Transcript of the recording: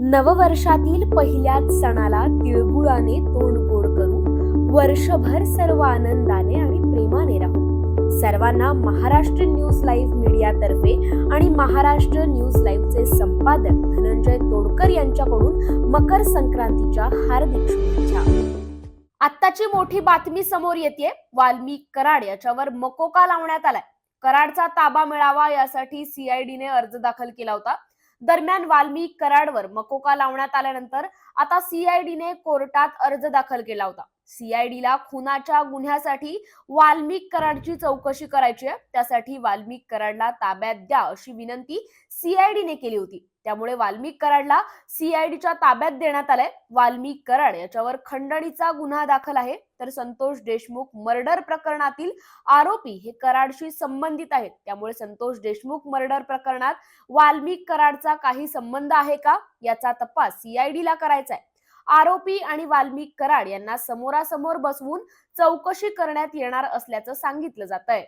नववर्षातील पहिल्याच सणाला तिळगुळाने तोंड गोड करू. वर्षभर सर्व आनंदाने आणि प्रेमाने राहू. सर्वांना महाराष्ट्र न्यूज लाईव्ह मीडियातर्फे आणि महाराष्ट्र न्यूज लाईव्हचे संपादक धनंजय तोडकर यांच्याकडून मकर संक्रांतीच्या हार्दिक शुभेच्छा. आत्ताची मोठी बातमी समोर येते वाल्मिक कराड याच्यावर मकोका लावण्यात आलाय. कराडचा ताबा मिळावा यासाठी सीआयडीने अर्ज दाखल केला होता. दरम्यान वाल्मिक कराडवर मकोका लावण्यात आल्यानंतर आता सीआयडीने कोर्टात अर्ज दाखल केला होता. सीआयडीला खुनाच्या गुन्ह्यासाठी वाल्मिक कराडची चौकशी करायची आहे. त्यासाठी वाल्मिक कराडला ताब्यात द्या अशी विनंती सीआयडीने केली होती. त्यामुळे वाल्मिक कराडला सीआयडीच्या ताब्यात देण्यात आलंय. वाल्मिक कराड याच्यावर खंडणीचा गुन्हा दाखल आहे. तर संतोष देशमुख मर्डर प्रकरणातील आरोपी हे कराडशी संबंधित आहेत. त्यामुळे संतोष देशमुख मर्डर प्रकरणात वाल्मिक कराडचा काही संबंध आहे का? याचा तपास सीआयडीला करायचा आहे. आरोपी आणि वाल्मिक कराड यांना समोरासमोर बसवून चौकशी करण्यात येणार असल्याचं सांगितलं जात आहे